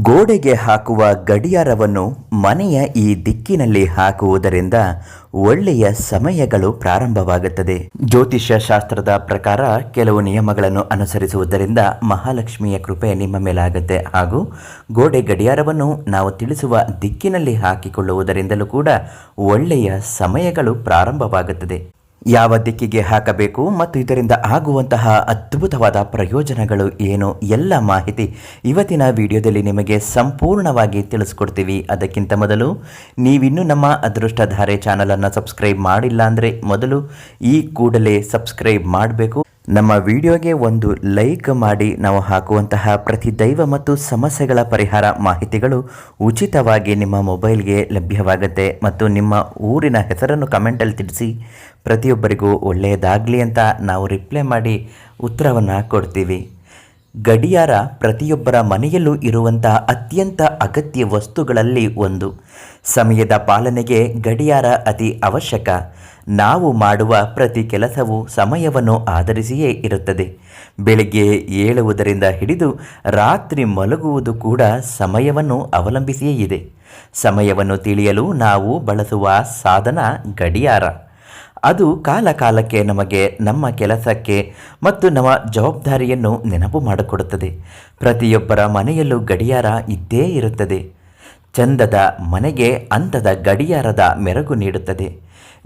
ಗೋಡೆಗೆ ಹಾಕುವ ಗಡಿಯಾರವನ್ನು ಮನೆಯ ಈ ದಿಕ್ಕಿನಲ್ಲಿ ಹಾಕುವುದರಿಂದ ಒಳ್ಳೆಯ ಸಮಯಗಳು ಪ್ರಾರಂಭವಾಗುತ್ತದೆ. ಜ್ಯೋತಿಷ್ಯ ಶಾಸ್ತ್ರದ ಪ್ರಕಾರ ಕೆಲವು ನಿಯಮಗಳನ್ನು ಅನುಸರಿಸುವುದರಿಂದ ಮಹಾಲಕ್ಷ್ಮಿಯ ಕೃಪೆ ನಿಮ್ಮ ಮೇಲಾಗುತ್ತೆ. ಹಾಗೂ ಗೋಡೆ ಗಡಿಯಾರವನ್ನು ನಾವು ತಿಳಿಸುವ ದಿಕ್ಕಿನಲ್ಲಿ ಹಾಕಿಕೊಳ್ಳುವುದರಿಂದಲೂ ಕೂಡ ಒಳ್ಳೆಯ ಸಮಯಗಳು ಪ್ರಾರಂಭವಾಗುತ್ತದೆ. ಯಾವ ದಿಕ್ಕಿಗೆ ಹಾಕಬೇಕು ಮತ್ತು ಇದರಿಂದ ಆಗುವಂತಹ ಅದ್ಭುತವಾದ ಪ್ರಯೋಜನಗಳು ಏನು ಎಲ್ಲ ಮಾಹಿತಿ ಇವತ್ತಿನ ವಿಡಿಯೋದಲ್ಲಿ ನಿಮಗೆ ಸಂಪೂರ್ಣವಾಗಿ ತಿಳಿಸ್ಕೊಡ್ತೀವಿ. ಅದಕ್ಕಿಂತ ಮೊದಲು ನೀವಿನ್ನೂ ನಮ್ಮ ಅದೃಷ್ಟಧಾರೆ ಚಾನಲನ್ನು ಸಬ್ಸ್ಕ್ರೈಬ್ ಮಾಡಿಲ್ಲ ಅಂದರೆ ಮೊದಲು ಈ ಕೂಡಲೇ ಸಬ್ಸ್ಕ್ರೈಬ್ ಮಾಡಬೇಕು. ನಮ್ಮ ವಿಡಿಯೋಗೆ ಒಂದು ಲೈಕ್ ಮಾಡಿ ನಾವು ಹಾಕುವಂತಹ ಪ್ರತಿ ದೈವ ಮತ್ತು ಸಮಸ್ಯೆಗಳ ಪರಿಹಾರ ಮಾಹಿತಿಗಳು ಉಚಿತವಾಗಿ ನಿಮ್ಮ ಮೊಬೈಲ್ಗೆ ಲಭ್ಯವಾಗುತ್ತೆ. ಮತ್ತು ನಿಮ್ಮ ಊರಿನ ಹೆಸರನ್ನು ಕಮೆಂಟಲ್ಲಿ ತಿಳಿಸಿ. ಪ್ರತಿಯೊಬ್ಬರಿಗೂ ಒಳ್ಳೆಯದಾಗಲಿ ಅಂತ ನಾವು ರಿಪ್ಲೈ ಮಾಡಿ ಉತ್ತರವನ್ನು ಕೊಡ್ತೀವಿ. ಗಡಿಯಾರ ಪ್ರತಿಯೊಬ್ಬರ ಮನೆಯಲ್ಲೂ ಇರುವಂತಹ ಅತ್ಯಂತ ಅಗತ್ಯ ವಸ್ತುಗಳಲ್ಲಿ ಒಂದು. ಸಮಯದ ಪಾಲನೆಗೆ ಗಡಿಯಾರ ಅತಿ ಅವಶ್ಯಕ. ನಾವು ಮಾಡುವ ಪ್ರತಿ ಕೆಲಸವು ಸಮಯವನ್ನು ಆಧರಿಸಿಯೇ ಇರುತ್ತದೆ. ಬೆಳಿಗ್ಗೆ ಏಳುವುದರಿಂದ ಹಿಡಿದು ರಾತ್ರಿ ಮಲಗುವುದು ಕೂಡ ಸಮಯವನ್ನು ಅವಲಂಬಿಸಿಯೇ ಇದೆ. ಸಮಯವನ್ನು ತಿಳಿಯಲು ನಾವು ಬಳಸುವ ಸಾಧನ ಗಡಿಯಾರ. ಅದು ಕಾಲ ಕಾಲಕ್ಕೆ ನಮಗೆ ನಮ್ಮ ಕೆಲಸಕ್ಕೆ ಮತ್ತು ನಮ್ಮ ಜವಾಬ್ದಾರಿಯನ್ನು ನೆನಪು ಮಾಡಿಕೊಡುತ್ತದೆ. ಪ್ರತಿಯೊಬ್ಬರ ಮನೆಯಲ್ಲೂ ಗಡಿಯಾರ ಇದ್ದೇ ಇರುತ್ತದೆ. ಚಂದದ ಮನೆಗೆ ಅಂತದ ಗಡಿಯಾರದ ಮೆರಗು ನೀಡುತ್ತದೆ.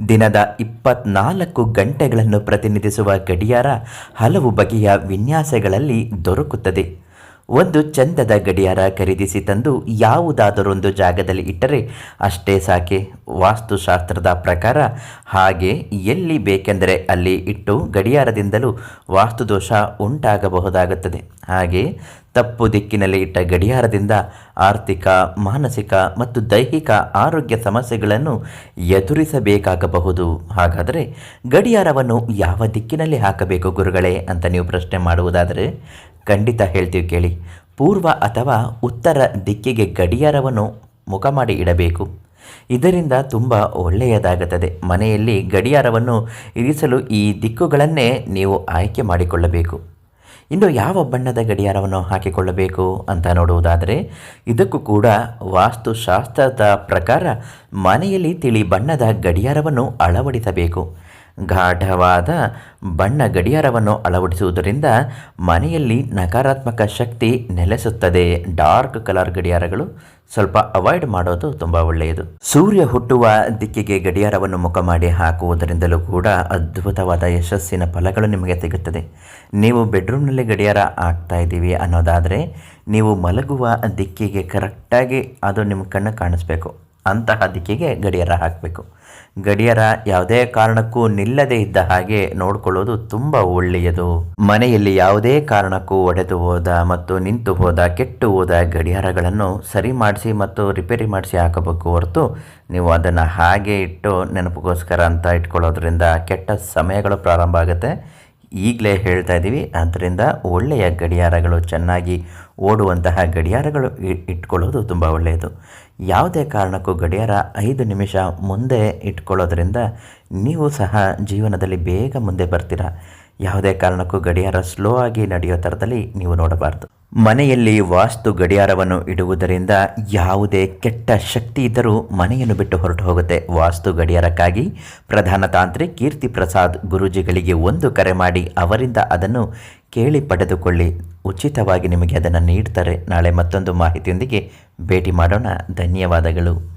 ದಿನದ ಇಪ್ಪತ್ನಾಲ್ಕು ಗಂಟೆಗಳನ್ನು ಪ್ರತಿನಿಧಿಸುವ ಗಡಿಯಾರ ಹಲವು ಬಗೆಯ ವಿನ್ಯಾಸಗಳಲ್ಲಿ ದೊರಕುತ್ತದೆ. ಒಂದು ಚಂದದ ಗಡಿಯಾರ ಖರೀದಿಸಿ ತಂದು ಯಾವುದಾದರೊಂದು ಜಾಗದಲ್ಲಿ ಇಟ್ಟರೆ ಅಷ್ಟೇ ಸಾಕೆ. ವಾಸ್ತುಶಾಸ್ತ್ರದ ಪ್ರಕಾರ ಹಾಗೆ ಎಲ್ಲಿ ಬೇಕೆಂದರೆ ಅಲ್ಲಿ ಇಟ್ಟು ಗಡಿಯಾರದಿಂದಲೂ ವಾಸ್ತುದೋಷ ಉಂಟಾಗಬಹುದಾಗುತ್ತದೆ. ಹಾಗೆ ತಪ್ಪು ದಿಕ್ಕಿನಲ್ಲಿ ಇಟ್ಟ ಗಡಿಯಾರದಿಂದ ಆರ್ಥಿಕ, ಮಾನಸಿಕ ಮತ್ತು ದೈಹಿಕ ಆರೋಗ್ಯ ಸಮಸ್ಯೆಗಳನ್ನು ಎದುರಿಸಬೇಕಾಗಬಹುದು. ಹಾಗಾದರೆ ಗಡಿಯಾರವನ್ನು ಯಾವ ದಿಕ್ಕಿನಲ್ಲಿ ಹಾಕಬೇಕು ಗುರುಗಳೇ ಅಂತ ನೀವು ಪ್ರಶ್ನೆ ಮಾಡುವುದಾದರೆ ಖಂಡಿತ ಹೇಳ್ತೀವಿ ಕೇಳಿ. ಪೂರ್ವ ಅಥವಾ ಉತ್ತರ ದಿಕ್ಕಿಗೆ ಗಡಿಯಾರವನ್ನು ಮುಖ ಮಾಡಿ ಇಡಬೇಕು. ಇದರಿಂದ ತುಂಬ ಒಳ್ಳೆಯದಾಗುತ್ತದೆ. ಮನೆಯಲ್ಲಿ ಗಡಿಯಾರವನ್ನು ಇರಿಸಲು ಈ ದಿಕ್ಕುಗಳನ್ನೇ ನೀವು ಆಯ್ಕೆ ಮಾಡಿಕೊಳ್ಳಬೇಕು. ಇನ್ನು ಯಾವ ಬಣ್ಣದ ಗಡಿಯಾರವನ್ನು ಹಾಕಿಕೊಳ್ಳಬೇಕು ಅಂತ ನೋಡುವುದಾದರೆ, ಇದಕ್ಕೂ ಕೂಡ ವಾಸ್ತುಶಾಸ್ತ್ರದ ಪ್ರಕಾರ ಮನೆಯಲ್ಲಿ ತಿಳಿ ಬಣ್ಣದ ಗಡಿಯಾರವನ್ನು ಅಳವಡಿಸಬೇಕು. ಗಾಢವಾದ ಬಣ್ಣ ಗಡಿಯಾರವನ್ನು ಅಳವಡಿಸುವುದರಿಂದ ಮನೆಯಲ್ಲಿ ನಕಾರಾತ್ಮಕ ಶಕ್ತಿ ನೆಲೆಸುತ್ತದೆ. ಡಾರ್ಕ್ ಕಲರ್ ಗಡಿಯಾರಗಳು ಸ್ವಲ್ಪ ಅವಾಯ್ಡ್ ಮಾಡೋದು ತುಂಬ ಒಳ್ಳೆಯದು. ಸೂರ್ಯ ಹುಟ್ಟುವ ದಿಕ್ಕಿಗೆ ಗಡಿಯಾರವನ್ನು ಮುಖ ಮಾಡಿ ಹಾಕುವುದರಿಂದಲೂ ಕೂಡ ಅದ್ಭುತವಾದ ಯಶಸ್ಸಿನ ಫಲಗಳು ನಿಮಗೆ ಸಿಗುತ್ತದೆ. ನೀವು ಬೆಡ್ರೂಮ್ನಲ್ಲಿ ಗಡಿಯಾರ ಹಾಕ್ತಾ ಇದ್ದೀವಿ ಅನ್ನೋದಾದರೆ ನೀವು ಮಲಗುವ ದಿಕ್ಕಿಗೆ ಕರೆಕ್ಟಾಗಿ ಅದು ನಿಮ್ಮ ಕಣ್ಣು ಕಾಣಿಸ್ಬೇಕು. ಅಂತಹ ದಿಕ್ಕಿಗೆ ಗಡಿಯಾರ ಹಾಕಬೇಕು. ಗಡಿಯಾರ ಯಾವುದೇ ಕಾರಣಕ್ಕೂ ನಿಲ್ಲದೇ ಇದ್ದ ಹಾಗೆ ನೋಡಿಕೊಳ್ಳೋದು ತುಂಬ ಒಳ್ಳೆಯದು. ಮನೆಯಲ್ಲಿ ಯಾವುದೇ ಕಾರಣಕ್ಕೂ ಒಡೆದು ಹೋದ ಮತ್ತು ನಿಂತು ಹೋದ, ಕೆಟ್ಟು ಹೋದ ಗಡಿಯಾರಗಳನ್ನು ಸರಿ ಮಾಡಿಸಿ ಮತ್ತು ರಿಪೇರಿ ಮಾಡಿಸಿ ಹಾಕಬೇಕು ಹೊರತು ನೀವು ಅದನ್ನು ಹಾಗೆ ಇಟ್ಟು ನೆನಪಿಗೋಸ್ಕರ ಅಂತ ಇಟ್ಕೊಳ್ಳೋದ್ರಿಂದ ಕೆಟ್ಟ ಸಮಯಗಳು ಪ್ರಾರಂಭ ಆಗುತ್ತೆ. ಈಗಲೇ ಹೇಳ್ತಾ ಇದ್ದೀವಿ. ಆದ್ದರಿಂದ ಒಳ್ಳೆಯ ಗಡಿಯಾರಗಳು, ಚೆನ್ನಾಗಿ ಓಡುವಂತಹ ಗಡಿಯಾರಗಳು ಇಟ್ಕೊಳ್ಳೋದು ತುಂಬ ಒಳ್ಳೆಯದು. ಯಾವುದೇ ಕಾರಣಕ್ಕೂ ಗಡಿಯಾರ ಐದು ನಿಮಿಷ ಮುಂದೆ ಇಟ್ಕೊಳ್ಳೋದ್ರಿಂದ ನೀವು ಸಹ ಜೀವನದಲ್ಲಿ ಬೇಗ ಮುಂದೆ ಬರ್ತೀರಾ. ಯಾವುದೇ ಕಾರಣಕ್ಕೂ ಗಡಿಯಾರ ಸ್ಲೋ ಆಗಿ ನಡೆಯೋ ಥರದಲ್ಲಿ ನೀವು ನೋಡಬಾರ್ದು. ಮನೆಯಲ್ಲಿ ವಾಸ್ತು ಗಡಿಯಾರವನ್ನು ಇಡುವುದರಿಂದ ಯಾವುದೇ ಕೆಟ್ಟ ಶಕ್ತಿ ಇದ್ದರೂ ಮನೆಯನ್ನು ಬಿಟ್ಟು ಹೊರಟು ಹೋಗುತ್ತೆ. ವಾಸ್ತು ಗಡಿಯಾರಕ್ಕಾಗಿ ಪ್ರಧಾನ ತಾಂತ್ರಿ ಕೀರ್ತಿ ಪ್ರಸಾದ್ ಗುರೂಜಿಗಳಿಗೆ ಒಂದು ಕರೆ ಮಾಡಿ ಅವರಿಂದ ಅದನ್ನು ಕೇಳಿ ಪಡೆದುಕೊಳ್ಳಿ. ಉಚಿತವಾಗಿ ನಿಮಗೆ ಅದನ್ನು ನೀಡ್ತಾರೆ. ನಾಳೆ ಮತ್ತೊಂದು ಮಾಹಿತಿಯೊಂದಿಗೆ ಭೇಟಿ ಮಾಡೋಣ. ಧನ್ಯವಾದಗಳು.